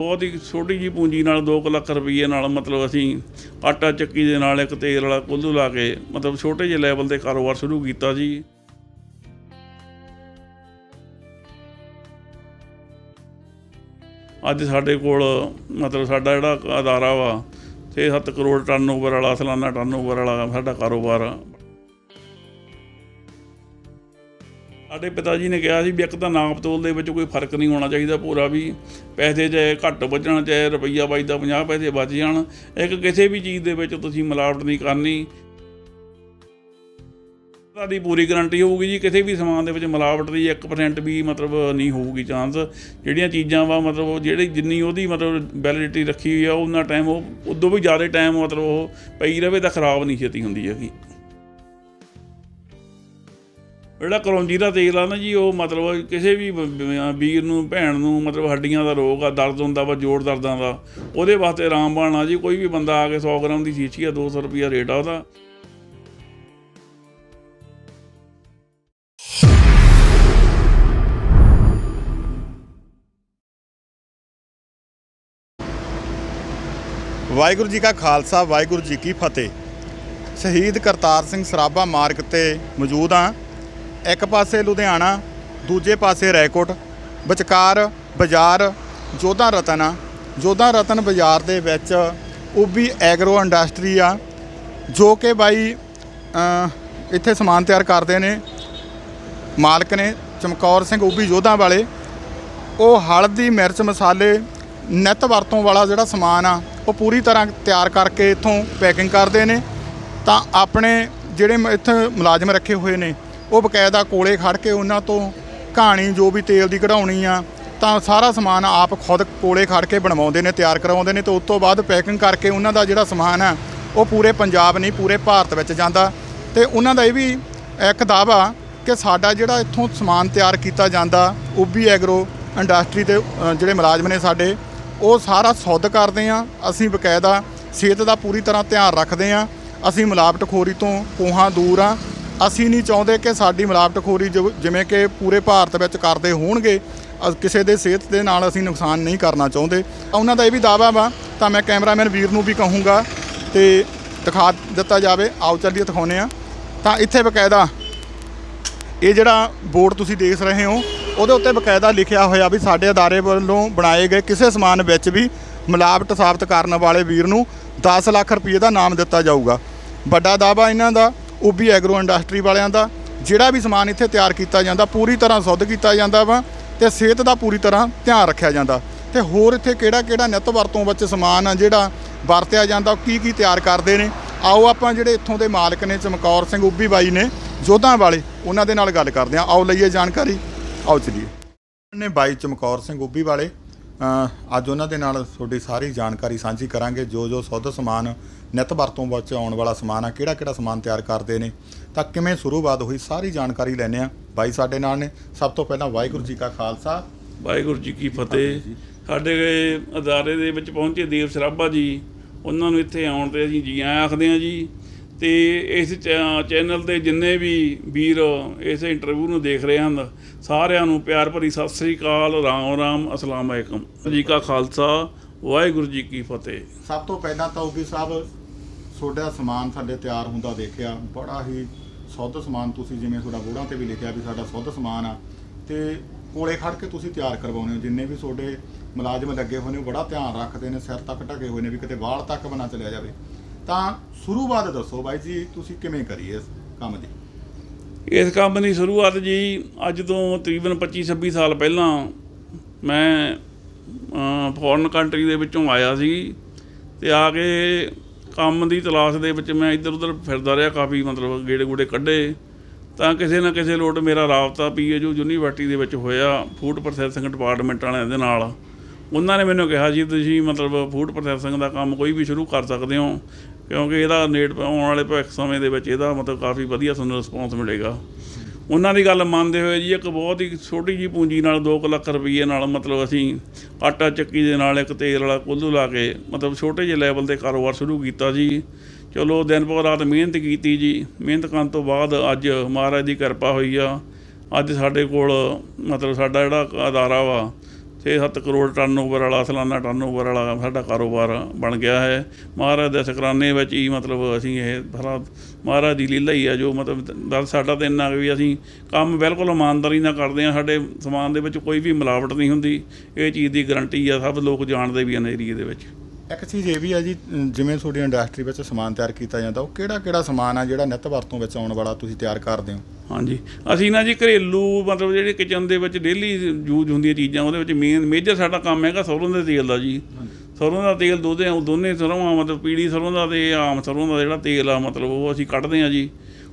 ਬਹੁਤ ਹੀ ਛੋਟੀ ਜੀ ਪੂੰਜੀ ਨਾਲ 2 ਲੱਖ ਰੁਪਏ ਨਾਲ ਮਤਲਬ ਅਸੀਂ ਆਟਾ ਚੱਕੀ ਦੇ ਨਾਲ ਇੱਕ ਤੇਲ ਵਾਲਾ ਕੁੱਲੂ ਲਾ ਕੇ ਮਤਲਬ ਛੋਟੇ ਜਿਹੇ ਲੈਵਲ ਤੇ ਕਾਰੋਬਾਰ ਸ਼ੁਰੂ ਕੀਤਾ ਜੀ। ਅੱਜ ਸਾਡੇ ਕੋਲ ਮਤਲਬ ਸਾਡਾ ਜਿਹੜਾ ਅਦਾਰਾ ਵਾ 6-7 ਕਰੋੜ ਟਰਨਓਵਰ ਵਾਲਾ, ਸਾਲਾਨਾ ਟਰਨਓਵਰ ਵਾਲਾ ਸਾਡਾ ਕਾਰੋਬਾਰ ਸਾਡੇ ਪਿਤਾ ਜੀ ਨੇ ਕਿਹਾ ਸੀ ਵੀ ਇੱਕ ਤਾਂ ਨਾਪ ਤੋਲ ਦੇ ਵਿੱਚ ਕੋਈ ਫ਼ਰਕ ਨਹੀਂ ਹੋਣਾ ਚਾਹੀਦਾ ਪੂਰਾ ਵੀ ਪੈਸੇ ਚਾਹੇ ਘੱਟ ਵੱਜਣ, ਚਾਹੇ ਰੁਪਈਆ ਬਚਦਾ 50 ਪੈਸੇ ਵੱਜ ਜਾਣ, ਇੱਕ ਕਿਸੇ ਵੀ ਚੀਜ਼ ਦੇ ਵਿੱਚ ਤੁਸੀਂ ਮਿਲਾਵਟ ਨਹੀਂ ਕਰਨੀ। ਤੁਹਾਡੀ ਪੂਰੀ ਗਾਰੰਟੀ ਹੋਊਗੀ ਜੀ, ਕਿਸੇ ਵੀ ਸਮਾਨ ਦੇ ਵਿੱਚ ਮਿਲਾਵਟ ਦੀ 1% ਵੀ ਮਤਲਬ ਨਹੀਂ ਹੋਊਗੀ ਚਾਂਸ ਜਿਹੜੀਆਂ ਚੀਜ਼ਾਂ ਵਾ ਮਤਲਬ ਉਹ ਜਿਹੜੀ ਜਿੰਨੀ ਉਹਦੀ ਮਤਲਬ ਵੈਲਿਡਿਟੀ ਰੱਖੀ ਹੋਈ ਆ, ਉਹਨਾਂ ਟਾਈਮ ਉਹ, ਉਦੋਂ ਵੀ ਜ਼ਿਆਦਾ ਟਾਈਮ ਮਤਲਬ ਉਹ ਪਈ ਰਵੇ ਤਾਂ ਖਰਾਬ ਨਹੀਂ ਛੇਤੀ ਹੁੰਦੀ ਹੈਗੀ। ਜਿਹੜਾ ਕਰੌਂਜੀ ਦਾ ਤੇਲ ਆ ਨਾ ਜੀ, ਉਹ ਮਤਲਬ ਕਿਸੇ ਵੀ ਵੀਰ ਨੂੰ, ਭੈਣ ਨੂੰ ਮਤਲਬ ਹੱਡੀਆਂ ਦਾ ਰੋਗ ਆ, ਦਰਦ ਹੁੰਦਾ ਵਾ, ਜੋੜ ਦਰਦਾਂ ਦਾ, ਉਹਦੇ ਵਾਸਤੇ ਰਾਮਬਾਣ ਆ ਜੀ, ਕੋਈ ਵੀ ਬੰਦਾ ਆ ਕੇ 100 ਗ੍ਰਾਮ ਦੀ ਸ਼ੀਸ਼ੀ ਆ 200 ਰੁਪਿਆ ਰੇਟ ਆ ਉਹਦਾ। ਵਾਹਿਗੁਰੂ ਜੀ ਕਾ ਖਾਲਸਾ, ਵਾਹਿਗੁਰੂ ਜੀ ਕੀ ਫਤਿਹ। ਸ਼ਹੀਦ ਕਰਤਾਰ ਸਿੰਘ ਸਰਾਭਾ ਮਾਰਗ ਤੇ ਮੌਜੂਦ ਹਾਂ। ਇੱਕ ਪਾਸੇ ਲੁਧਿਆਣਾ, ਦੂਜੇ ਪਾਸੇ ਰੈਕੋਟ ਵਿਚਕਾਰ ਬਾਜ਼ਾਰ, ਜੋਧਾ ਰਤਨ ਆ। ਜੋਧਾ ਰਤਨ ਬਾਜ਼ਾਰ ਦੇ ਵਿੱਚ ਉਹ ਵੀ ਐਗਰੋ ਇੰਡਸਟਰੀ ਆ, ਜੋ ਕਿ ਬਾਈ ਇੱਥੇ ਸਮਾਨ ਤਿਆਰ ਕਰਦੇ ਨੇ। ਮਾਲਕ ਨੇ ਚਮਕੌਰ ਸਿੰਘ ਉਬੀ ਯੋਧਾ ਵਾਲੇ। ਉਹ ਹਲਦੀ, ਮਿਰਚ, ਮਸਾਲੇ, ਨਿੱਤ ਵਰਤੋਂ ਵਾਲਾ ਜਿਹੜਾ ਸਮਾਨ ਆ, ਉਹ ਪੂਰੀ ਤਰ੍ਹਾਂ ਤਿਆਰ ਕਰਕੇ ਇੱਥੋਂ ਪੈਕਿੰਗ ਕਰਦੇ ਨੇ। ਤਾਂ ਆਪਣੇ ਜਿਹੜੇ ਇੱਥੇ ਮੁਲਾਜ਼ਮ ਰੱਖੇ ਹੋਏ ਨੇ ਉਹ ਬਕਾਇਦਾ ਕੋਲੇ ਖੜ ਕੇ ਉਹਨਾਂ ਤੋਂ ਕਹਾਣੀ ਜੋ ਵੀ ਤੇਲ ਦੀ ਕਢਾਉਣੀ ਆ, ਤਾਂ ਸਾਰਾ ਸਮਾਨ ਆਪ ਖੁਦ ਕੋਲੇ ਖੜ ਕੇ ਬਣਵਾਉਂਦੇ ਨੇ, ਤਿਆਰ ਕਰਵਾਉਂਦੇ ਨੇ ਤੇ ਉਸ ਤੋਂ ਬਾਅਦ ਪੈਕਿੰਗ ਕਰਕੇ ਉਹਨਾਂ ਦਾ ਜਿਹੜਾ ਸਮਾਨ ਆ, ਉਹ ਪੂਰੇ ਪੰਜਾਬ ਨਹੀਂ, ਪੂਰੇ ਭਾਰਤ ਵਿੱਚ ਜਾਂਦਾ। ਤੇ ਉਹਨਾਂ ਦਾ ਇਹ ਵੀ ਇੱਕ ਦਾਵਾ ਕਿ ਸਾਡਾ ਜਿਹੜਾ ਇੱਥੋਂ ਸਮਾਨ ਤਿਆਰ ਕੀਤਾ ਜਾਂਦਾ, ਉਹ ਉਬੀ ਐਗਰੋ ਇੰਡਸਟਰੀ ਦੇ ਜਿਹੜੇ ਮੁਲਾਜ਼ਮ ਨੇ ਸਾਡੇ, ਉਹ ਸਾਰਾ ਸੁੱਧ ਕਰਦੇ ਆ। ਅਸੀਂ ਬਕਾਇਦਾ ਸਿਹਤ ਦਾ ਪੂਰੀ ਤਰ੍ਹਾਂ ਧਿਆਨ ਰੱਖਦੇ ਆ। ਅਸੀਂ ਮਿਲਾਵਟਖੋਰੀ ਤੋਂ ਕੋਹਾਂ ਦੂਰ ਆ। ਅਸੀਂ ਨਹੀਂ ਚਾਹੁੰਦੇ ਕਿ ਸਾਡੀ ਮਿਲਾਵਟਖੋਰੀ ਜੋ- ਜਿਵੇਂ ਕਿ ਪੂਰੇ ਭਾਰਤ ਵਿੱਚ ਕਰਦੇ ਹੋਣਗੇ ਅ- ਕਿਸੇ ਦੇ ਸਿਹਤ ਦੇ ਨਾਲ ਅਸੀਂ ਨੁਕਸਾਨ ਨਹੀਂ ਕਰਨਾ ਚਾਹੁੰਦੇ। ਉਹਨਾਂ ਦਾ ਇਹ ਵੀ ਦਾਵਾ ਵਾ, ਤਾਂ ਮੈਂ ਕੈਮਰਾਮੈਨ ਵੀਰ ਨੂੰ ਵੀ ਕਹੂੰਗਾ ਤੇ ਦਿਖਾ ਦਿੱਤਾ ਜਾਵੇ। ਆਓ ਚੱਲੀਏ, ਦਿਖਾਉਂਦੇ ਆ ਤਾਂ ਇੱਥੇ ਬਕਾਇਦਾ ਇਹ ਜਿਹੜਾ ਬੋਰਡ ਤੁਸੀਂ ਦੇਖ ਰਹੇ ਹੋ, ਉਹਦੇ ਉੱਤੇ ਬਕਾਇਦਾ ਲਿਖਿਆ ਹੋਇਆ ਵੀ ਸਾਡੇ ਅਦਾਰੇ ਵੱਲੋਂ ਬਣਾਏ ਗਏ ਕਿਸੇ ਸਮਾਨ ਵਿੱਚ ਵੀ ਮਿਲਾਵਟ ਸਾਬਤ ਕਰਨ ਵਾਲੇ ਵੀਰ ਨੂੰ 10 ਲੱਖ ਰੁਪਏ ਦਾ ਨਾਮ ਦਿੱਤਾ ਜਾਊਗਾ। ਵੱਡਾ ਦਾਵਾ ਇਹਨਾਂ ਦਾ। ਉਹ ਵੀ ਐਗਰੋ ਇੰਡਸਟਰੀ ਵਾਲਿਆਂ ਦਾ, ਜਿਹੜਾ ਵੀ ਸਮਾਨ ਇੱਥੇ ਤਿਆਰ ਕੀਤਾ ਜਾਂਦਾ, ਪੂਰੀ ਤਰ੍ਹਾਂ ਸ਼ੁੱਧ ਕੀਤਾ ਜਾਂਦਾ ਵਾ ਤੇ ਸਿਹਤ ਦਾ ਪੂਰੀ ਤਰ੍ਹਾਂ ਧਿਆਨ ਰੱਖਿਆ ਜਾਂਦਾ। ਤੇ ਹੋਰ ਇੱਥੇ ਕਿਹੜਾ ਕਿਹੜਾ ਨਿੱਤ ਵਰਤੋਂ ਵਿੱਚ ਸਮਾਨ ਆ ਜਿਹੜਾ ਵਰਤਿਆ ਜਾਂਦਾ, ਉਹ ਕੀ ਕੀ ਤਿਆਰ ਕਰਦੇ ਨੇ? ਆਓ ਆਪਾਂ ਜਿਹੜੇ ਇੱਥੋਂ ਦੇ ਮਾਲਕ ਨੇ, ਚਮਕੌਰ ਸਿੰਘ ਉੱਬੀ ਬਾਈ ਨੇ, ਜੋਧਾਂ ਵਾਲੇ, ਉਹਨਾਂ ਦੇ ਨਾਲ ਗੱਲ ਕਰਦੇ ਹਾਂ। ਆਓ ਲਈਏ ਜਾਣਕਾਰੀ। ਆਓ ਚਲੀਏ। ਨੇ ਬਾਈ ਚਮਕੌਰ ਸਿੰਘ ਉੱਬੀ ਵਾਲੇ ਅੱਜ ਉਹਨਾਂ ਦੇ ਨਾਲ ਤੁਹਾਡੀ ਸਾਰੀ ਜਾਣਕਾਰੀ ਸਾਂਝੀ ਕਰਾਂਗੇ। ਜੋ ਜੋ ਸੁੱਧ ਸਮਾਨ ਨਿੱਤ ਵਰਤੋਂ ਵਿੱਚ ਆਉਣ ਵਾਲਾ ਸਮਾਨ ਆ ਕਿਹੜਾ ਕਿਹੜਾ ਸਮਾਨ ਤਿਆਰ ਕਰਦੇ ਨੇ ਤਾਂ ਕਿਵੇਂ ਸ਼ੁਰੂਆਤ ਹੋਈ ਸਾਰੀ ਜਾਣਕਾਰੀ ਲੈਣੇ ਆ ਬਾਈ ਸਾਡੇ ਨਾਲ ਨੇ। ਸਭ ਤੋਂ ਪਹਿਲਾਂ ਵਾਹਿਗੁਰੂ ਜੀ ਕਾ ਖਾਲਸਾ। ਵਾਹਿਗੁਰੂ ਜੀ ਕੀ ਫਤਿਹ। ਸਾਡੇ ਅਦਾਰੇ ਦੇ ਵਿੱਚ ਪਹੁੰਚੇ ਦੇਵ ਸਰਾਭਾ ਜੀ ਉਹਨਾਂ ਨੂੰ ਇੱਥੇ ਆਉਣ ਤੇ ਅਸੀਂ ਜੀ ਆਖਦੇ ਹਾਂ ਜੀ। ਤੇ ਇਸ ਚੈ- ਚੈਨਲ ਦੇ ਜਿੰਨੇ ਵੀ ਵੀਰ ਇਸ ਇੰਟਰਵਿਊ ਨੂੰ ਦੇਖ ਰਹੇ ਹਨ, ਸਾਰਿਆਂ ਨੂੰ ਪਿਆਰ ਭਰੀ ਸਤਿ ਸ੍ਰੀ ਅਕਾਲ, ਰਾਮ ਰਾਮ, ਅਸਲਾਮ ਅਲੈਕਮ। ਜੀ ਕਾ ਖਾਲਸਾ, ਵਾਹਿਗੁਰੂ ਜੀ ਕੀ ਫਤਿਹ। ਸਭ ਤੋਂ ਪਹਿਲਾਂ ਤਾਂ ਉੱਬੀ ਸਾਹਿਬ, ਤੁਹਾਡਾ ਸਮਾਨ ਸਾਡੇ ਤਿਆਰ ਹੁੰਦਾ ਦੇਖਿਆ, ਬੜਾ ਹੀ ਸੁੱਧ ਸਮਾਨ ਤੁਸੀਂ ਜਿਵੇਂ ਤੁਹਾਡਾ ਬੋੜਾਂ ਤੇ ਵੀ ਲਿਖਿਆ ਵੀ ਸਾਡਾ ਸੁੱਧ ਸਮਾਨ ਆ। ਤੇ ਕੋਲੇ ਖੜ ਕੇ ਤੁਸੀਂ ਤਿਆਰ ਕਰਵਾਉਂਦੇ ਹੋ, ਜਿੰਨੇ ਵੀ ਤੁਹਾਡੇ ਮੁਲਾਜ਼ਮ ਲੱਗੇ ਹੋਏ ਨੇ, ਉਹ ਬੜਾ ਧਿਆਨ ਰੱਖਦੇ ਨੇ, ਸਿਰ ਤੱਕ ਢਕੇ ਹੋਏ ਨੇ ਵੀ ਕਿਤੇ ਵਾਲ ਤੱਕ ਬਣਾ ਚਲਿਆ ਜਾਵੇ। ਤਾਂ ਸ਼ੁਰੂਆਤ ਦੱਸੋ ਬਾਈ ਜੀ, ਤੁਸੀਂ ਕਿਵੇਂ ਕਰੀ ਇਸ ਕੰਮ ਦੀ? ਇਸ ਕੰਮ ਦੀ ਸ਼ੁਰੂਆਤ ਜੀ, ਅੱਜ ਤੋਂ ਤਕਰੀਬਨ 25 26 ਸਾਲ ਪਹਿਲਾਂ ਮੈਂ ਫੋਰਨ ਕੰਟਰੀ ਦੇ ਵਿੱਚੋਂ ਆਇਆ ਸੀ ਤੇ ਆ ਕੇ ਕੰਮ ਦੀ ਤਲਾਸ਼ ਦੇ ਵਿੱਚ ਮੈਂ ਇੱਧਰ ਉੱਧਰ ਫਿਰਦਾ ਰਿਹਾ, ਕਾਫੀ ਮਤਲਬ ਗੇੜੇ ਗੂੜੇ ਕੱਢੇ। ਤਾਂ ਕਿਸੇ ਨਾ ਕਿਸੇ ਲੋਟ ਮੇਰਾ ਰਾਬਤਾ ਪੀਏਯੂ ਯੂਨੀਵਰਸਿਟੀ ਦੇ ਵਿੱਚ ਹੋਇਆ ਫੂਡ ਪ੍ਰੋਸੈਸਿੰਗ ਡਿਪਾਰਟਮੈਂਟ ਵਾਲਿਆਂ ਦੇ ਨਾਲ। ਉਹਨਾਂ ਨੇ ਮੈਨੂੰ ਕਿਹਾ ਜੀ, ਤੁਸੀਂ ਮਤਲਬ ਫੂਡ ਪ੍ਰੋਸੈਸਿੰਗ ਦਾ ਕੰਮ ਕੋਈ ਵੀ ਸ਼ੁਰੂ ਕਰ ਸਕਦੇ ਹੋ। ਕਿਉਂਕਿ ਇਹਦਾ ਨੇੜ ਆਉਣ ਵਾਲੇ ਭਵਿੱਖ ਸਮੇਂ ਦੇ ਵਿੱਚ ਇਹਦਾ ਮਤਲਬ ਕਾਫੀ ਵਧੀਆ ਸਾਨੂੰ ਰਿਸਪੌਂਸ ਮਿਲੇਗਾ। ਉਹਨਾਂ ਦੀ ਗੱਲ ਮੰਨਦੇ ਹੋਏ ਜੀ, ਇੱਕ ਬਹੁਤ ਹੀ ਛੋਟੀ ਜੀ ਪੂੰਜੀ ਨਾਲ 2 ਲੱਖ ਰੁਪਏ ਨਾਲ ਮਤਲਬ ਅਸੀਂ ਆਟਾ ਚੱਕੀ ਦੇ ਨਾਲ ਇੱਕ ਤੇਲ ਵਾਲਾ ਕੁੱਲੂ ਲਾ ਕੇ ਮਤਲਬ ਛੋਟੇ ਜਿਹੇ ਲੈਵਲ ਤੇ ਕਾਰੋਬਾਰ ਸ਼ੁਰੂ ਕੀਤਾ ਜੀ। ਚਲੋ, ਦਿਨ ਭਰ ਰਾਤ ਮਿਹਨਤ ਕੀਤੀ ਜੀ। ਮਿਹਨਤ ਕਰਨ ਤੋਂ ਬਾਅਦ ਅੱਜ ਮਹਾਰਾਜ ਦੀ ਕਿਰਪਾ ਹੋਈ ਆ। ਅੱਜ ਸਾਡੇ ਕੋਲ ਮਤਲਬ ਸਾਡਾ ਜਿਹੜਾ ਅਦਾਰਾ ਵਾ 6-7 ਕਰੋੜ ਟਰਨਓਵਰ ਵਾਲਾ, ਸਾਲਾਨਾ ਟਰਨਓਵਰ ਵਾਲਾ ਸਾਡਾ ਕਾਰੋਬਾਰ ਬਣ ਗਿਆ ਹੈ। ਮਹਾਰਾਜ ਦੇ ਸ਼ੁਕਰਾਨੇ ਵਿੱਚ ਹੀ ਮਤਲਬ ਅਸੀਂ ਇਹ ਸਾਰਾ, ਮਹਾਰਾਜ ਦੀ ਲੀਲਾ ਹੀ ਆ ਜੋ ਮਤਲਬ ਬਸ ਸਾਡਾ ਤਾਂ ਇੰਨਾ ਕੁ ਵੀ ਅਸੀਂ ਕੰਮ ਬਿਲਕੁਲ ਇਮਾਨਦਾਰੀ ਨਾਲ ਕਰਦੇ ਆ ਸਾਡੇ ਸਮਾਨ ਦੇ ਵਿੱਚ ਕੋਈ ਵੀ ਮਿਲਾਵਟ ਨਹੀਂ ਹੁੰਦੀ। ਇਹ ਚੀਜ਼ ਦੀ ਗਾਰੰਟੀ ਆ, ਸਭ ਲੋਕ ਜਾਣਦੇ ਵੀ ਆ ਏਰੀਏ ਦੇ ਵਿੱਚ। ਇੱਕ ਚੀਜ਼ ਇਹ ਵੀ ਹੈ ਜੀ ਜਿਵੇਂ ਤੁਹਾਡੀ ਇੰਡਸਟਰੀ ਵਿੱਚ ਸਮਾਨ ਤਿਆਰ ਕੀਤਾ ਜਾਂਦਾ ਉਹ ਕਿਹੜਾ ਕਿਹੜਾ ਸਮਾਨ ਆ ਜਿਹੜਾ ਨਿੱਤ ਵਰਤੋਂ ਵਿੱਚ ਆਉਣ ਵਾਲਾ ਤੁਸੀਂ ਤਿਆਰ ਕਰਦੇ ਹੋ? ਹਾਂਜੀ। ਅਸੀਂ ਨਾ ਜੀ ਘਰੇਲੂ ਮਤਲਬ ਜਿਹੜੇ ਕਿਚਨ ਦੇ ਵਿੱਚ ਡੇਲੀ ਯੂਜ਼ ਹੁੰਦੀਆਂ ਚੀਜ਼ਾਂ ਉਹਦੇ ਵਿੱਚ ਮੇਨ ਮੇਜਰ ਸਾਡਾ ਕੰਮ ਹੈਗਾ ਸਰੋਂ ਦੇ ਤੇਲ ਦਾ ਜੀ। ਸਰੋਂ ਦਾ ਤੇਲ ਦੋਦੇ ਦੋਨੇ ਸਰੋਂ ਆ ਮਤਲਬ ਪੀਲੀ ਸਰੋਂ ਦਾ ਤੇ ਆਮ ਸਰੋਂ ਦਾ ਜਿਹੜਾ ਤੇਲ ਆ ਮਤਲਬ ਉਹ ਅਸੀਂ ਕੱਢਦੇ ਆ ਜੀ।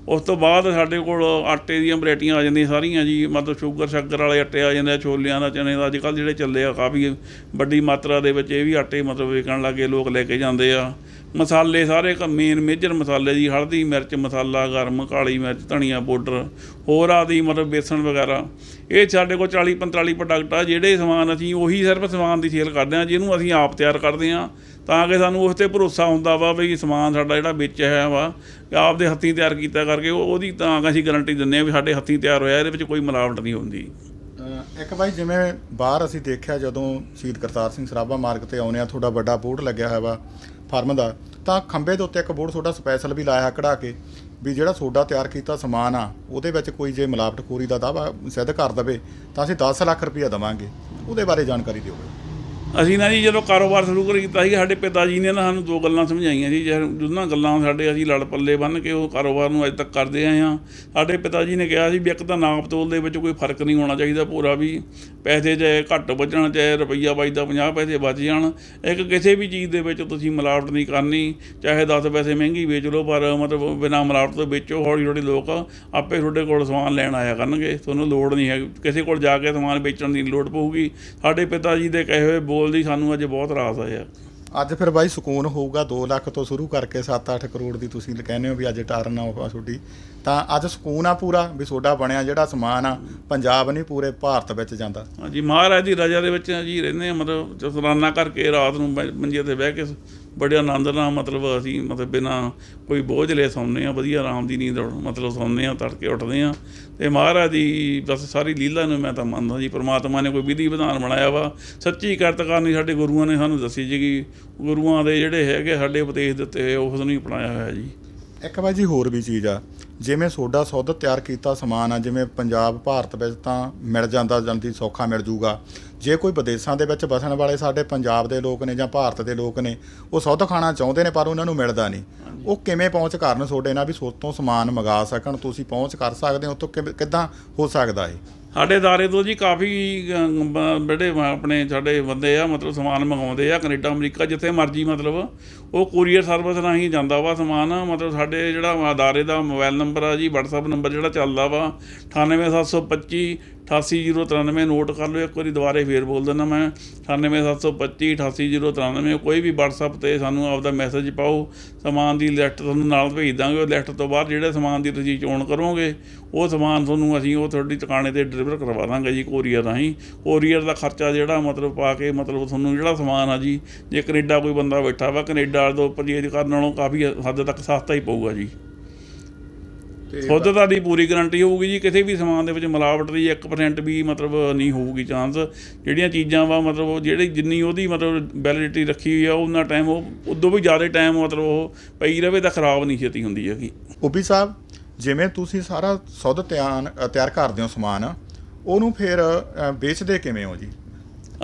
ਉਸ ਤੋਂ ਬਾਅਦ ਸਾਡੇ ਕੋਲ ਆਟੇ ਦੀਆਂ ਵੈਰਾਈਟੀਆਂ ਆ ਜਾਂਦੀਆਂ ਸਾਰੀਆਂ ਜੀ, ਮਤਲਬ ਸ਼ੂਗਰ, ਸ਼ੱਕਰ ਵਾਲੇ ਆਟੇ ਆ ਜਾਂਦੇ ਆ, ਛੋਲਿਆਂ ਦਾ, ਚਨੇ ਦਾ ਅੱਜ ਕੱਲ੍ਹ ਜਿਹੜੇ ਚੱਲੇ ਆ ਕਾਫੀ ਵੱਡੀ ਮਾਤਰਾ ਦੇ ਵਿੱਚ ਇਹ ਵੀ ਆਟੇ ਮਤਲਬ ਵਿਕਣ ਲੱਗੇ ਲੋਕ ਲੈ ਕੇ ਜਾਂਦੇ ਆ। ਮਸਾਲੇ ਸਾਰੇ ਮੇਨ ਮੇਜਰ ਮਸਾਲੇ ਜੀ, ਹਲਦੀ ਮਿਰਚ, ਮਸਾਲਾ, ਗਰਮ, ਕਾਲੀ ਮਿਰਚ, ਧਨੀਆ ਪਾਊਡਰ, ਹੋਰ ਆਦਿ ਮਤਲਬ ਬੇਸਣ ਵਗੈਰਾ। ਇਹ ਸਾਡੇ ਕੋਲ 40 45 ਪ੍ਰੋਡਕਟ ਆ, ਜਿਹੜੇ ਸਮਾਨ ਅਸੀਂ ਉਹੀ ਸਿਰਫ ਸਮਾਨ ਦੀ ਸੇਲ ਕਰਦੇ ਆ, ਜਿਹਨੂੰ ਅਸੀਂ ਆਪ ਤਿਆਰ ਕਰਦੇ ਆ। ਤਾਂ ਕਿ ਸਾਨੂੰ ਉਸ ਤੇ ਭਰੋਸਾ ਹੁੰਦਾ ਵਾ ਵੀ ਸਮਾਨ ਸਾਡਾ ਜਿਹੜਾ ਵਿੱਚ ਹੈ ਵਾ ਆਪਦੇ ਹੱਥੀਂ ਤਿਆਰ ਕੀਤਾ ਕਰਕੇ ਉਹ- ਉਹਦੀ ਤਾਂ ਅਸੀਂ ਗਾਰੰਟੀ ਦਿੰਦੇ ਆ ਵੀ ਸਾਡੇ ਹੱਥੀਂ ਤਿਆਰ ਹੋਇਆ, ਇਹਦੇ ਵਿੱਚ ਕੋਈ ਮਿਲਾਵਟ ਨਹੀਂ ਹੁੰਦੀ। ਇੱਕ ਬਾਈ, ਜਿਵੇਂ ਬਾਹਰ ਅਸੀਂ ਦੇਖਿਆ ਜਦੋਂ ਸ਼ਹੀਦ ਕਰਤਾਰ ਸਿੰਘ ਸਰਾਭਾ ਮਾਰਗ ਤੇ ਆਉਨੇ ਆ, ਤੁਹਾਡਾ ਵੱਡਾ ਬੋਰਡ ਲੱਗਿਆ ਹੋਇਆ ਵਾ ਫਾਰਮ ਦਾ, ਤਾਂ ਖੰਬੇ ਦੇ ਉੱਤੇ ਇੱਕ ਬੋਰਡ ਤੁਹਾਡਾ ਸਪੈਸ਼ਲ ਵੀ ਲਾਇਆ ਕਢਾ ਕੇ ਵੀ ਜਿਹੜਾ ਤੁਹਾਡਾ ਤਿਆਰ ਕੀਤਾ ਸਮਾਨ ਆ, ਉਹਦੇ ਵਿੱਚ ਕੋਈ ਜੇ ਮਿਲਾਵਟਖੋਰੀ ਦਾ ਦਾਵਾ ਸਿੱਧ ਕਰ ਦਵੇ, ਤਾਂ ਅਸੀਂ 10 ਲੱਖ ਰੁਪਈਆ ਦੇਵਾਂਗੇ। ਉਹਦੇ ਬਾਰੇ ਜਾਣਕਾਰੀ ਦਿਓ। ਅਸੀਂ ਨਾ ਜੀ ਜਦੋਂ ਕਾਰੋਬਾਰ ਸ਼ੁਰੂ ਕਰ ਕੀਤਾ ਸੀ ਸਾਡੇ ਪਿਤਾ ਜੀ ਨੇ ਨਾ ਸਾਨੂੰ ਦੋ ਗੱਲਾਂ ਸਮਝਾਈਆਂ ਸੀ ਜਿਹਨਾਂ ਗੱਲਾਂ ਸਾਡੇ ਅਸੀਂ ਲੜ ਪੱਲੇ ਬੰਨ ਕੇ ਉਹ ਕਾਰੋਬਾਰ ਨੂੰ ਅੱਜ ਤੱਕ ਕਰਦੇ ਆਏ ਹਾਂ। ਸਾਡੇ ਪਿਤਾ ਜੀ ਨੇ ਕਿਹਾ ਸੀ ਵੀ ਇੱਕ ਤਾਂ ਨਾਪ ਤੋਲ ਦੇ ਵਿੱਚ ਕੋਈ ਫ਼ਰਕ ਨਹੀਂ ਹੋਣਾ ਚਾਹੀਦਾ ਪੂਰਾ ਵੀ ਪੈਸੇ ਚਾਹੇ ਘੱਟ ਬਚਣ, ਚਾਹੇ ਰੁਪਈਆ ਬਚਦਾ 50 ਪੈਸੇ ਬਚ ਜਾਣ। ਇੱਕ ਕਿਸੇ ਵੀ ਚੀਜ਼ ਦੇ ਵਿੱਚ ਤੁਸੀਂ ਮਿਲਾਵਟ ਨਹੀਂ ਕਰਨੀ, ਚਾਹੇ 10 ਪੈਸੇ ਮਹਿੰਗੀ ਵੇਚ ਲਓ ਪਰ ਮਤਲਬ ਬਿਨਾਂ ਮਿਲਾਵਟ ਤੋਂ ਵੇਚੋ, ਹੌਲੀ ਹੌਲੀ ਲੋਕ ਆਪੇ ਤੁਹਾਡੇ ਕੋਲ ਸਮਾਨ ਲੈਣ ਆਇਆ ਕਰਨਗੇ। ਤੁਹਾਨੂੰ ਲੋੜ ਨਹੀਂ ਹੈ, ਕਿਸੇ ਕੋਲ ਜਾ ਕੇ ਸਮਾਨ ਵੇਚਣ ਦੀ ਲੋੜ ਪਊਗੀ। ਸਾਡੇ ਪਿਤਾ ਜੀ ਦੇ ਕਹੇ ਹੋਏ ਬੋਲ ਦੀ ਸਾਨੂੰ ਅੱਜ ਬਹੁਤ ਰਾਸ ਆਇਆ। ਅੱਜ ਫਿਰ ਬਾਈ ਸਕੂਨ ਹੋਊਗਾ 2 ਲੱਖ ਤੋਂ ਸ਼ੁਰੂ ਕਰਕੇ 7-8 ਕਰੋੜ ਦੀ ਤੁਸੀਂ ਕਹਿੰਦੇ ਹੋ ਵੀ ਅੱਜ ਟਰਨ ਆ ਤੁਹਾਡੀ ਤਾਂ ਅੱਜ ਸਕੂਨ ਆ ਪੂਰਾ ਵੀ ਤੁਹਾਡਾ ਬਣਿਆ ਜਿਹੜਾ ਸਮਾਨ ਆ ਪੰਜਾਬ ਨਹੀਂ ਪੂਰੇ ਭਾਰਤ ਵਿੱਚ ਜਾਂਦਾ। ਹਾਂਜੀ ਮਹਾਰਾਜ ਦੀ ਰਜਾ ਦੇ ਵਿੱਚ ਜੀ ਰਹਿੰਦੇ ਆ ਮਤਲਬ ਜਸਰਾਨਾ ਕਰਕੇ ਰਾਤ ਨੂੰ ਮੰਜੇ ਤੇ ਬਹਿ ਕੇ ਬੜੇ ਆਨੰਦ ਨਾਲ ਮਤਲਬ ਅਸੀਂ ਮਤਲਬ ਬਿਨਾ ਕੋਈ ਬੋਝ ਲੈ ਸੌਂਦੇ ਆ ਵਧੀਆ ਆਰਾਮ ਦੀ ਨੀਂਦ ਮਤਲਬ ਸੌਂਦੇ ਆ ਤੜਕੇ ਉੱਠਦੇ ਆ ਤੇ ਮਹਾਰਾਜ ਦੀ ਬਸ ਸਾਰੀ ਲੀਲਾ ਨੂੰ ਮੈਂ ਤਾਂ ਮੰਨਦਾ ਜੀ, ਪ੍ਰਮਾਤਮਾ ਨੇ ਕੋਈ ਵਿਧੀ ਵਿਧਾਨ ਬਣਾਇਆ ਵਾ। ਸੱਚੀ ਕਰਤ ਕਰਨੀ ਸਾਡੇ ਗੁਰੂਆਂ ਨੇ ਸਾਨੂੰ ਦੱਸੀ ਜੀ ਕਿ ਗੁਰੂਆਂ ਦੇ ਜਿਹੜੇ ਹੈਗੇ ਸਾਡੇ ਉਪਦੇਸ਼ ਦਿੱਤੇ ਹੋਏ ਉਸ ਨੂੰ ਹੀ ਅਪਣਾਇਆ ਹੋਇਆ ਜੀ। ਇੱਕ ਵਾਰ ਜੀ ਹੋਰ ਵੀ ਚੀਜ਼ ਆ, ਜਿਵੇਂ ਸੋਡਾ ਸੁੱਧ ਤਿਆਰ ਕੀਤਾ ਸਮਾਨ ਆ, ਜਿਵੇਂ ਪੰਜਾਬ, ਭਾਰਤ ਵਿੱਚ ਤਾਂ ਮਿਲ ਜਾਂਦਾ ਜਲਦੀ ਸੌਖਾ ਮਿਲ ਜੂਗਾ। ਜੇ ਕੋਈ ਵਿਦੇਸ਼ਾਂ ਦੇ ਵਿੱਚ ਵਸਣ ਵਾਲੇ ਸਾਡੇ ਪੰਜਾਬ ਦੇ ਲੋਕ ਨੇ ਜਾਂ ਭਾਰਤ ਦੇ ਲੋਕ ਨੇ ਉਹ ਸੁੱਧ ਖਾਣਾ ਚਾਹੁੰਦੇ ਨੇ ਪਰ ਉਹਨਾਂ ਨੂੰ ਮਿਲਦਾ ਨਹੀਂ। ਉਹ ਕਿਵੇਂ ਪਹੁੰਚ ਕਰਨ ਤੁਹਾਡੇ ਨਾਲ ਵੀ ਸੋਤੋਂ ਸਮਾਨ ਮੰਗਾ ਸਕਣ ਤੁਸੀਂ ਪਹੁੰਚ ਕਰ ਸਕਦੇ ਹੋ ਕਿਵੇਂ- ਕਿੱਦਾਂ ਹੋ ਸਕਦਾ ਇਹ? ਸਾਡੇ ਦਾਰੇ ਤੋਂ ਜੀ ਕਾਫੀ ਜਿਹੜੇ ਆਪਣੇ ਸਾਡੇ ਬੰਦੇ ਆ ਮਤਲਬ ਸਮਾਨ ਮੰਗਾਉਂਦੇ ਆ ਕੈਨੇਡਾ ਅਮਰੀਕਾ ਜਿੱਥੇ ਮਰਜ਼ੀ ਮਤਲਬ ਉਹ ਕੁਰੀਅਰ ਸਰਵਿਸ ਰਾਹੀਂ ਜਾਂਦਾ ਵਾ ਸਮਾਨ ਮਤਲਬ ਸਾਡੇ ਜਿਹੜਾ ਅਦਾਰੇ ਦਾ ਮੋਬਾਈਲ ਨੰਬਰ ਆ ਜੀ WhatsApp ਨੰਬਰ ਜਿਹੜਾ ਚੱਲਦਾ ਵਾ 98725 88093 ਨੋਟ ਕਰ ਲਓ, ਇੱਕ ਵਾਰੀ ਦੁਬਾਰੇ ਫੇਰ ਬੋਲ ਦਿੰਦਾ ਮੈਂ। 98725 88093 ਕੋਈ ਵੀ WhatsApp ਤੇ ਸਾਨੂੰ ਆਪਦਾ ਮੈਸੇਜ ਪਾਓ। ਸਮਾਨ ਦੀ ਲਿਸਟ ਤੁਹਾਨੂੰ ਨਾਲ ਭੇਜ ਦਾਂਗੇ। ਉਹ ਲਿਸਟ ਤੋਂ ਬਾਅਦ ਜਿਹੜੇ ਸਮਾਨ ਦੀ ਤੁਸੀਂ ਚੋਣ ਕਰੋਗੇ, ਉਹ ਸਮਾਨ ਤੁਹਾਨੂੰ ਅਸੀਂ ਉਹ ਤੁਹਾਡੀ ਟਿਕਾਣੇ ਤੇ ਡਿਲੀਵਰ ਕਰਵਾ ਦਾਂਗੇ ਜੀ ਕੋਰੀਅਰ ਰਾਹੀਂ। ਕੋਰੀਅਰ ਦਾ ਖਰਚਾ ਜਿਹੜਾ ਮਤਲਬ ਪਾ ਕੇ ਮਤਲਬ ਤੁਹਾਨੂੰ ਜਿਹੜਾ ਸਮਾਨ ਆ ਜੀ, ਜੇ ਕੈਨੇਡਾ ਕੋਈ ਬੰਦਾ ਬੈਠਾ ਵਾ, ਕੈਨੇਡਾ ਤੋਂ ਪਰਚੇਜ ਕਰਨ ਨਾਲੋਂ ਕਾਫੀ ਹੱਦ ਤੱਕ ਸਸਤਾ ਹੀ ਪਊਗਾ ਜੀ। ਸ਼ੁੱਧਤਾ ਦੀ ਪੂਰੀ ਗਾਰੰਟੀ ਹੋਊਗੀ ਜੀ ਕਿਸੇ ਵੀ ਸਮਾਨ ਦੇ ਵਿੱਚ ਮਿਲਾਵਟ ਦੀ 1% ਵੀ ਮਤਲਬ ਨਹੀਂ ਹੋਊਗੀ ਚਾਂਸ ਜਿਹੜੀਆਂ ਚੀਜ਼ਾਂ ਵਾ ਮਤਲਬ ਉਹ ਜਿਹੜੀ ਜਿੰਨੀ ਉਹਦੀ ਮਤਲਬ ਵੈਲਿਡਿਟੀ ਰੱਖੀ ਹੋਈ ਆ ਉਹਨਾਂ ਟਾਈਮ ਉਹ ਉਦੋਂ ਵੀ ਜ਼ਿਆਦਾ ਟਾਈਮ ਮਤਲਬ ਉਹ ਪਈ ਰਵੇ ਤਾਂ ਖਰਾਬ ਨਹੀਂ ਛੇਤੀ ਹੁੰਦੀ ਹੈਗੀ। ਓਬੀ ਸਾਹਿਬ ਜਿਵੇਂ ਤੁਸੀਂ ਸਾਰਾ ਸੁੱਧ ਤਿਆਰ ਤਿਆਰ ਕਰਦੇ ਹੋ ਸਮਾਨ ਉਹਨੂੰ ਫਿਰ ਵੇਚਦੇ ਕਿਵੇਂ ਹੋ ਜੀ?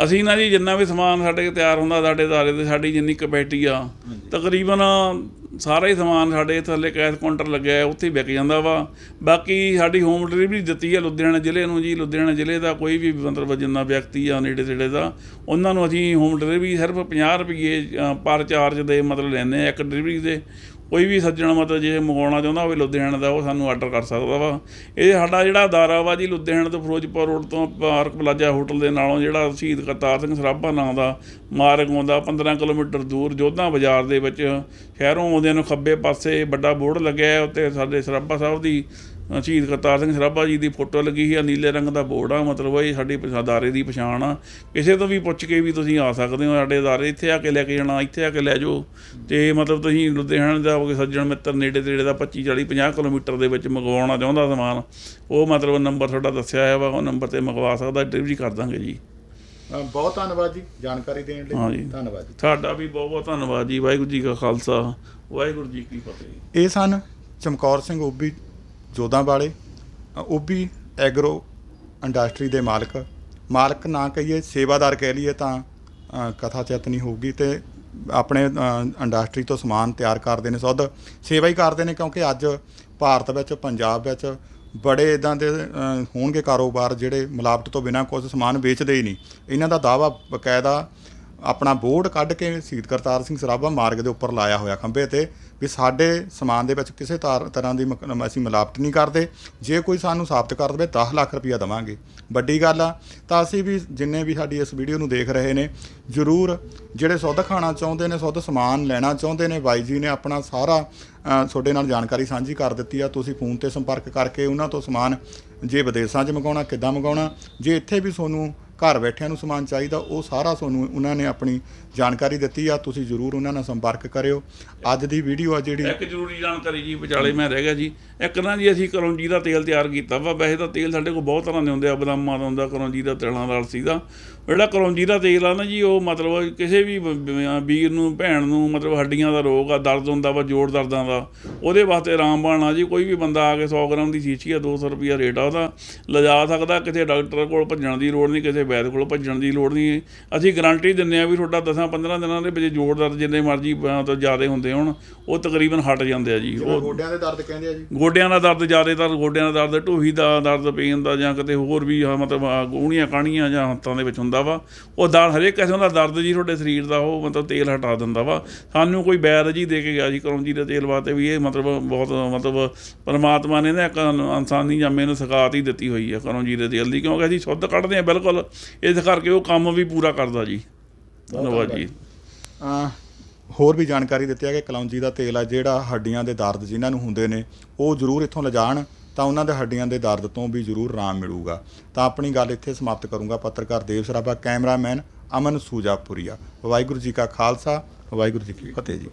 ਅਸੀਂ ਨਾ ਜੀ ਜਿੰਨਾ ਵੀ ਸਮਾਨ ਸਾਡੇ ਤਿਆਰ ਹੁੰਦਾ ਸਾਡੇ ਦਾਰੇ ਤੇ ਸਾਡੀ ਜਿੰਨੀ ਕਪੈਸਿਟੀ ਆ ਤਕਰੀਬਨ ਸਾਰਾ ਹੀ ਸਮਾਨ ਸਾਡੇ ਥੱਲੇ ਕੈਸ਼ ਕਾਊਂਟਰ ਲੱਗਿਆ ਹੈ, ਉੱਥੇ ਹੀ ਵਿਕ ਜਾਂਦਾ ਵਾ। ਬਾਕੀ ਸਾਡੀ ਹੋਮ ਡਿਲੀਵਰੀ ਦਿੱਤੀ ਹੈ ਲੁਧਿਆਣਾ ਜ਼ਿਲ੍ਹੇ ਨੂੰ ਜੀ। ਲੁਧਿਆਣਾ ਜ਼ਿਲ੍ਹੇ ਦਾ ਕੋਈ ਵੀ ਮਤਲਬ ਜਿੰਨਾ ਵਿਅਕਤੀ ਆ ਨੇੜੇ ਤੇੜੇ ਦਾ, ਉਹਨਾਂ ਨੂੰ ਅਸੀਂ ਹੋਮ ਡਿਲੀਵਰੀ ਸਿਰਫ 50 ਰੁਪਏ ਪਰ ਚਾਰਜ ਦੇ ਮਤਲਬ ਲੈਂਦੇ ਆ ਇੱਕ ਡਿਲੀਵਰੀ ਦੇ। ਕੋਈ ਵੀ ਸੱਜਣ ਮਤਲਬ ਜੇ ਮੰਗਵਾਉਣਾ ਚਾਹੁੰਦਾ ਹੋਵੇ ਲੁਧਿਆਣਾ ਦਾ, ਉਹ ਸਾਨੂੰ ਆਰਡਰ ਕਰ ਸਕਦਾ ਵਾ। ਇਹ ਸਾਡਾ ਜਿਹੜਾ ਅਦਾਰਾ ਵਾ ਜੀ ਲੁਧਿਆਣਾ ਤੋਂ ਫਿਰੋਜ਼ਪੁਰ ਰੋਡ ਤੋਂ ਪਾਰਕ ਪਲਾਜ਼ਾ ਹੋਟਲ ਦੇ ਨਾਲੋਂ ਜਿਹੜਾ ਸ਼ਹੀਦ ਕਰਤਾਰ ਸਿੰਘ ਸਰਾਭਾ ਨਾਂ ਦਾ ਮਾਰਗ ਆਉਂਦਾ 15 ਕਿਲੋਮੀਟਰ ਦੂਰ ਜੋਧਾ ਬਾਜ਼ਾਰ ਦੇ ਵਿੱਚ, ਸ਼ਹਿਰੋਂ ਆਉਂਦਿਆਂ ਨੂੰ ਖੱਬੇ ਪਾਸੇ ਵੱਡਾ ਬੋਰਡ ਲੱਗਿਆ ਹੈ ਉੱਤੇ ਸਾਡੇ ਸਰਾਭਾ ਸਾਹਿਬ ਦੀ ਸ਼ਹੀਦ ਕਰਤਾਰ ਸਿੰਘ ਸਰਾਭਾ ਜੀ ਦੀ ਫੋਟੋ ਲੱਗੀ ਹੈ ਨੀਲੇ ਰੰਗ ਦਾ ਬੋਰਡ ਆ ਮਤਲਬ ਇਹ ਸਾਡੀ ਅਦਾਰੇ ਦੀ ਪਛਾਣ ਆ। ਕਿਸੇ ਤੋਂ ਵੀ ਪੁੱਛ ਕੇ ਵੀ ਤੁਸੀਂ ਆ ਸਕਦੇ ਹੋ ਸਾਡੇ ਅਦਾਰੇ ਇੱਥੇ ਆ ਕੇ ਲੈ ਕੇ ਜਾਣਾ ਇੱਥੇ ਆ ਕੇ ਲੈ ਜਾਓ। ਤੇ ਮਤਲਬ ਤੁਸੀਂ ਲੁਧਿਆਣਾ ਦਾ ਕੋਈ ਸੱਜਣ ਮਿੱਤਰ ਨੇੜੇ ਤੇੜੇ ਦਾ 25 40 50 ਕਿਲੋਮੀਟਰ ਦੇ ਵਿੱਚ ਮੰਗਵਾਉਣਾ ਚਾਹੁੰਦਾ ਸਮਾਨ ਉਹ ਮਤਲਬ ਨੰਬਰ ਤੁਹਾਡਾ ਦੱਸਿਆ ਹੋਇਆ ਵਾ ਉਹ ਨੰਬਰ ਤੇ ਮੰਗਵਾ ਸਕਦਾ ਡਿਲੀਵਰੀ ਕਰ ਦਾਂਗੇ ਜੀ। ਬਹੁਤ ਧੰਨਵਾਦ ਜੀ ਜਾਣਕਾਰੀ ਦੇਣ ਹਾਂ ਲਈ। ਧੰਨਵਾਦ ਜੀ। ਤੁਹਾਡਾ ਵੀ ਬਹੁਤ ਬਹੁਤ ਧੰਨਵਾਦ ਜੀ ਵਾਹਿਗੁਰੂ ਜੀ ਕਾ ਖਾਲਸਾ ਵਾਹਿਗੁਰੂ ਜੀ ਕੀ ਫਤਿਹ। ਇਹ ਸਨ ਚਮਕੌਰ ਸਿੰਘ ਓਬੀ ਜੋਧਾਂ ਵਾਲੇ ਉਹ ਵੀ ਐਗਰੋ ਇੰਡਸਟਰੀ ਦੇ ਮਾਲਕ। ਮਾਲਕ ਨਾ ਕਹੀਏ ਸੇਵਾਦਾਰ ਕਹਿ ਲਈਏ ਤਾਂ ਅ, ਕਥਾ ਚਿਤ ਨਹੀਂ ਹੋਊਗੀ ਤੇ ਆਪਣੇ ਇੰਡਸਟਰੀ ਤੋਂ ਸਮਾਨ ਤਿਆਰ ਕਰਦੇ ਨੇ ਸੁੱਧ ਸੇਵਾ ਹੀ ਕਰਦੇ ਨੇ ਕਿਉਂਕਿ ਅੱਜ ਭਾਰਤ ਵਿੱਚ ਪੰਜਾਬ ਵਿੱਚ ਬੜੇ ਇਦਾਂ ਦੇ ਹੋਣਗੇ ਕਾਰੋਬਾਰ ਜਿਹੜੇ ਮਿਲਾਵਟ ਤੋਂ ਬਿਨਾਂ ਕੁਝ ਸਮਾਨ ਵੇਚਦੇ ਹੀ ਨਹੀਂ। ਇਹਨਾਂ ਦਾ ਦਾਵਾ ਬਕਾਇਦਾ ਆਪਣਾ ਬੋਰਡ ਕੱਢ ਕੇ ਸ਼ਹੀਦ ਕਰਤਾਰ ਸਿੰਘ ਸਰਾਭਾ ਮਾਰਗ ਦੇ ਉੱਪਰ ਲਾਇਆ ਹੋਇਆ ਖੰਭੇ ਤੇ ਵੀ ਸਾਡੇ ਸਮਾਨ ਦੇ ਵਿੱਚ ਕਿਸੇ ਤਾਰ- ਤਰ੍ਹਾਂ ਦੀ ਮਕ- ਅਸੀਂ ਮਿਲਾਵਟ ਨਹੀਂ ਕਰਦੇ। ਜੇ ਕੋਈ ਸਾਨੂੰ ਸਾਬਤ ਕਰ ਦੇਵੇ 10 ਲੱਖ ਰੁਪਈਆ ਦੇਵਾਂਗੇ। ਵੱਡੀ ਗੱਲ ਆ, ਤਾਂ ਅਸੀਂ ਵੀ ਜਿੰਨੇ ਵੀ ਸਾਡੀ ਇਸ ਵੀਡੀਓ ਨੂੰ ਦੇਖ ਰਹੇ ਨੇ, ਜ਼ਰੂਰ ਜਿਹੜੇ ਸੁੱਧ ਖਾਣਾ ਚਾਹੁੰਦੇ ਨੇ, ਸੁੱਧ ਸਮਾਨ ਲੈਣਾ ਚਾਹੁੰਦੇ ਨੇ, ਬਾਈ ਜੀ ਨੇ ਆਪਣਾ ਸਾਰਾ ਤੁਹਾਡੇ ਨਾਲ ਜਾਣਕਾਰੀ ਸਾਂਝੀ ਕਰ ਦਿੱਤੀ ਆ। ਤੁਸੀਂ ਫੋਨ ਤੇ ਸੰਪਰਕ ਕਰਕੇ ਉਹਨਾਂ ਤੋਂ ਸਮਾਨ ਜੇ ਵਿਦੇਸ਼ਾਂ 'ਚ ਮੰਗਾਉਣਾ, ਕਿੱਦਾਂ ਮੰਗਾਉਣਾ, ਜੇ ਇੱਥੇ ਵੀ ਤੁਹਾਨੂੰ ਘਰ ਬੈਠਿਆਂ ਨੂੰ ਸਮਾਨ ਚਾਹੀਦਾ, ਉਹ ਸਾਰਾ ਤੁਹਾਨੂੰ ਉਹਨਾਂ ਨੇ ਆਪਣੀ ਜਾਣਕਾਰੀ ਦਿੱਤੀ ਆ, ਤੁਸੀਂ ਜ਼ਰੂਰ ਉਹਨਾਂ ਨਾਲ ਸੰਪਰਕ ਕਰਿਓ। ਅੱਜ ਦੀ ਵੀਡੀਓ ਆ ਜਿਹੜੀ ਇੱਕ ਜ਼ਰੂਰੀ ਜਾਣਕਾਰੀ ਜੀ, ਵਿਚਾਲੇ ਮੈਂ ਰਹਿ ਗਿਆ ਜੀ। ਇੱਕ ਨਾ ਜੀ, ਅਸੀਂ ਕਰੌਂਜੀ ਦਾ ਤੇਲ ਤਿਆਰ ਕੀਤਾ ਵਾ। ਵੈਸੇ ਤਾਂ ਤੇਲ ਸਾਡੇ ਕੋਲ ਬਹੁਤ ਤਰ੍ਹਾਂ ਦੇ ਹੁੰਦੇ ਆ, ਬਦਾਮਾਂ ਦਾ ਹੁੰਦਾ ਕਰੌਂਜੀ ਦਾ ਤੇਲਾਂ ਦਾ ਅਲਸੀ ਦਾ ਜਿਹੜਾ ਕਰੌਂਜੀ ਦਾ ਤੇਲ ਆ ਨਾ ਜੀ, ਉਹ ਮਤਲਬ ਕਿਸੇ ਵੀ ਵੀਰ ਨੂੰ, ਭੈਣ ਨੂੰ, ਮਤਲਬ ਹੱਡੀਆਂ ਦਾ ਰੋਗ ਆ, ਦਰਦ ਹੁੰਦਾ ਵਾ, ਜੋੜ ਦਰਦਾਂ ਦਾ, ਉਹਦੇ ਵਾਸਤੇ ਰਾਮਬਾਣ ਆ ਜੀ। ਕੋਈ ਵੀ ਬੰਦਾ ਆ ਕੇ 100 ਗ੍ਰਾਮ ਦੀ ਸ਼ੀਸ਼ੀ ਆ 200 ਰੁਪਿਆ ਰੇਟ ਆ ਉਹਦਾ। ਲਿਜਾ ਸਕਦਾ ਕਿਸੇ ਡਾਕਟਰ ਕੋਲ ਭੱਜਣ ਦੀ ਲੋੜ ਨਹੀਂ, ਕਿਸੇ ਵੈਦ ਕੋਲ ਭੱਜਣ ਦੀ ਲੋੜ ਨਹੀਂ ਅਸੀਂ ਗਾਰੰਟੀ ਦਿੰਦੇ ਆ ਵੀ ਤੁਹਾਡਾ 10 15 ਦਿਨਾਂ ਦੇ ਵਿੱਚ ਜੋੜ ਦਰਦ ਜਿੰਨੇ ਮਰਜ਼ੀ ਤੋਂ ਜ਼ਿਆਦਾ ਹੁੰਦੇ ਹੋਣ ਉਹ ਤਕਰੀਬਨ ਹਟ ਜਾਂਦੇ ਆ ਜੀ। ਉਹ ਗੋਡਿਆਂ ਦੇ ਦਰਦ ਕਹਿੰਦੇ ਆ ਜੀ। ਗੋਡਿਆਂ ਦਾ ਦਰਦ ਜ਼ਿਆਦਾਤਰ ਗੋਡਿਆਂ ਦਾ ਦਰਦ ਢੂਹੀ ਦਾ ਦਰਦ ਪੇਨ ਦਾ ਜਾਂ ਕਿਤੇ ਹੋਰ ਵੀ ਮਤਲਬ ਗੂਣੀਆਂ ਕਾਣੀਆਂ ਜਾਂ ਹੱਥਾਂ ਦੇ ਵਿੱਚ ਹੁੰਦਾ ਵਾ। ਉਹ ਦਰ ਹਰੇਕ ਕਿਸਮ ਦਾ ਦਰਦ ਜੀ ਤੁਹਾਡੇ ਸਰੀਰ ਦਾ ਉਹ ਮਤਲਬ ਤੇਲ ਹਟਾ ਦਿੰਦਾ ਵਾ। ਸਾਨੂੰ ਕੋਈ ਬੈਦ ਜੀ ਦੇ ਕੇ ਗਿਆ ਜੀ ਕਰੌਂਜੀ ਦੇ ਤੇਲ ਵਾਸਤੇ ਵੀ ਇਹ ਮਤਲਬ ਬਹੁਤ ਮਤਲਬ ਪਰਮਾਤਮਾ ਨੇ ਨਾ ਇੱਕ ਇਨਸਾਨੀ ਜਾਮੇ ਨੂੰ ਸਕਾਤ ਹੀ ਦਿੱਤੀ ਹੋਈ ਆ ਕਰੌਂਜੀ ਦੇ ਤੇਲ ਦੀ ਕਿਉਂਕਿ ਅਸੀਂ ਸ਼ੁੱਧ ਕੱਢਦੇ ਆ ਬਿਲਕੁਲ। ਇਸ ਕਰਕੇ ਉਹ ਕੰਮ ਵੀ ਪੂਰਾ ਕਰਦਾ ਜੀ। ਧੰਨਵਾਦ ਜੀ। ਅਹ, ਹੋਰ ਵੀ ਜਾਣਕਾਰੀ ਦਿੱਤੀ ਹੈ ਕਿ ਕਲੌਂਜੀ ਦਾ ਤੇਲ ਆ, ਜਿਹੜਾ ਹੱਡੀਆਂ ਦੇ ਦਰਦ ਜਿਨ੍ਹਾਂ ਨੂੰ ਹੁੰਦੇ ਨੇ, ਉਹ ਜ਼ਰੂਰ ਇੱਥੋਂ ਲਿਜਾਣ, ਤਾਂ ਉਹਨਾਂ ਦੇ ਹੱਡੀਆਂ ਦੇ ਦਰਦ ਤੋਂ ਵੀ ਜ਼ਰੂਰ ਆਰਾਮ ਮਿਲੂਗਾ। ਤਾਂ ਆਪਣੀ ਗੱਲ ਇੱਥੇ ਸਮਾਪਤ ਕਰੂੰਗਾ, ਪੱਤਰਕਾਰ ਦੇਵ ਸਰਾਭਾ, ਕੈਮਰਾਮੈਨ ਅਮਨ ਸੂਜਾਪੁਰੀਆ। ਵਾਹਿਗੁਰੂ ਜੀ ਕਾ ਖਾਲਸਾ, ਵਾਹਿਗੁਰੂ ਜੀ ਕੀ ਫਤਿਹ ਜੀ।